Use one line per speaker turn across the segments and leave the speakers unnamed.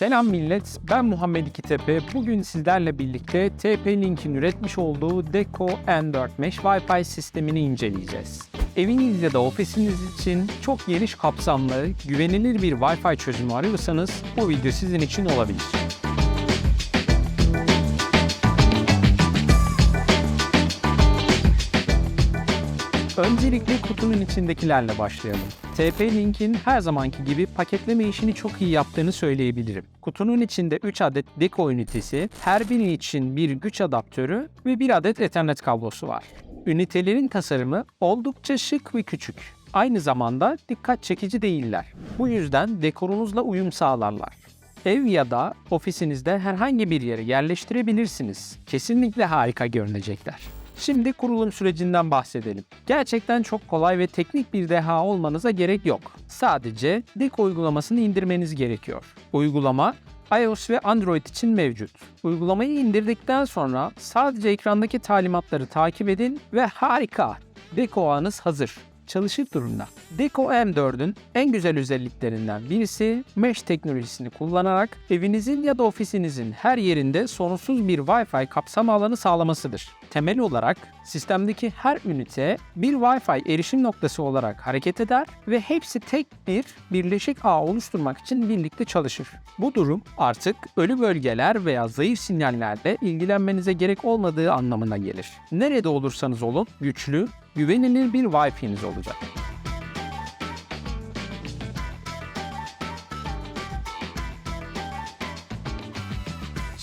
Selam millet, ben Muhammed İkitepe. Bugün sizlerle birlikte TP-Link'in üretmiş olduğu Deco N4 Mesh Wi-Fi sistemini inceleyeceğiz. Eviniz ya da ofisiniz için çok geniş kapsamlı, güvenilir bir Wi-Fi çözümü arıyorsanız bu video sizin için olabilir. Öncelikle kutunun içindekilerle başlayalım. TP-Link'in her zamanki gibi paketleme işini çok iyi yaptığını söyleyebilirim. Kutunun içinde 3 adet Deco ünitesi, her biri için bir güç adaptörü ve bir adet Ethernet kablosu var. Ünitelerin tasarımı oldukça şık ve küçük. Aynı zamanda dikkat çekici değiller. Bu yüzden dekorunuzla uyum sağlarlar. Ev ya da ofisinizde herhangi bir yere yerleştirebilirsiniz. Kesinlikle harika görünecekler. Şimdi kurulum sürecinden bahsedelim. Gerçekten çok kolay ve teknik bir deha olmanıza gerek yok. Sadece Deco uygulamasını indirmeniz gerekiyor. Uygulama iOS ve Android için mevcut. Uygulamayı indirdikten sonra sadece ekrandaki talimatları takip edin ve harika! Deco ağınız hazır çalışır durumda. Deco M4'ün en güzel özelliklerinden birisi mesh teknolojisini kullanarak evinizin ya da ofisinizin her yerinde sorunsuz bir Wi-Fi kapsam alanı sağlamasıdır. Temel olarak sistemdeki her ünite bir Wi-Fi erişim noktası olarak hareket eder ve hepsi tek bir birleşik ağ oluşturmak için birlikte çalışır. Bu durum artık ölü bölgeler veya zayıf sinyallerle ilgilenmenize gerek olmadığı anlamına gelir. Nerede olursanız olun güçlü, güvenilir bir Wi-Fi'niz olacak.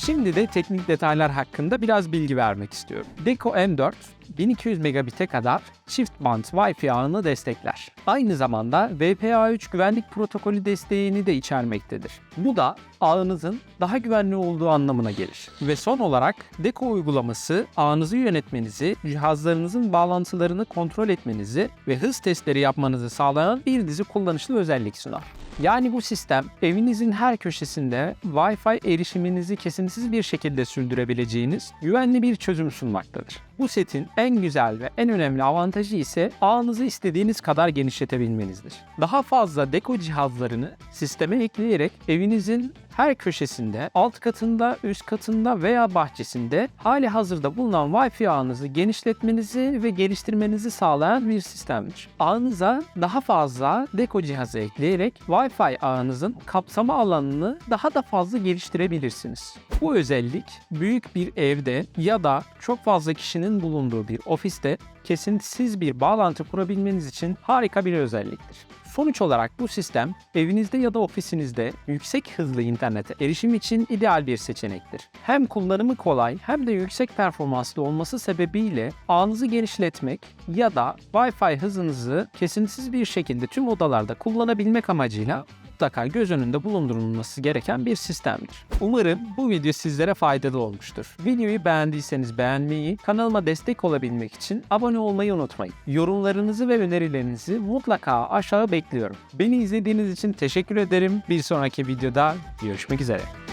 Şimdi de teknik detaylar hakkında biraz bilgi vermek istiyorum. Deco M4 1200 megabit'e kadar çift band Wi-Fi ağını destekler. Aynı zamanda WPA3 güvenlik protokolü desteğini de içermektedir. Bu da ağınızın daha güvenli olduğu anlamına gelir. Ve son olarak Deco uygulaması ağınızı yönetmenizi, cihazlarınızın bağlantılarını kontrol etmenizi ve hız testleri yapmanızı sağlayan bir dizi kullanışlı özellik sunar. Yani bu sistem evinizin her köşesinde Wi-Fi erişiminizi kesintisiz bir şekilde sürdürebileceğiniz güvenli bir çözüm sunmaktadır. Bu setin en güzel ve en önemli avantajı ise ağınızı istediğiniz kadar genişletebilmenizdir. Daha fazla deko cihazlarını sisteme ekleyerek evinizin her köşesinde, alt katında, üst katında veya bahçesinde hali hazırda bulunan Wi-Fi ağınızı genişletmenizi ve geliştirmenizi sağlayan bir sistemdir. Ağınıza daha fazla deko cihazı ekleyerek Wi-Fi ağınızın kapsama alanını daha da fazla geliştirebilirsiniz. Bu özellik büyük bir evde ya da çok fazla kişinin bulunduğu bir ofiste kesintisiz bir bağlantı kurabilmeniz için harika bir özelliktir. Sonuç olarak bu sistem evinizde ya da ofisinizde yüksek hızlı internete erişim için ideal bir seçenektir. Hem kullanımı kolay hem de yüksek performanslı olması sebebiyle ağınızı genişletmek ya da Wi-Fi hızınızı kesintisiz bir şekilde tüm odalarda kullanabilmek amacıyla mutlaka göz önünde bulundurulması gereken bir sistemdir. Umarım bu video sizlere faydalı olmuştur. Videoyu beğendiyseniz beğenmeyi, kanalıma destek olabilmek için abone olmayı unutmayın. Yorumlarınızı ve önerilerinizi mutlaka aşağı bekliyorum. Beni izlediğiniz için teşekkür ederim. Bir sonraki videoda görüşmek üzere.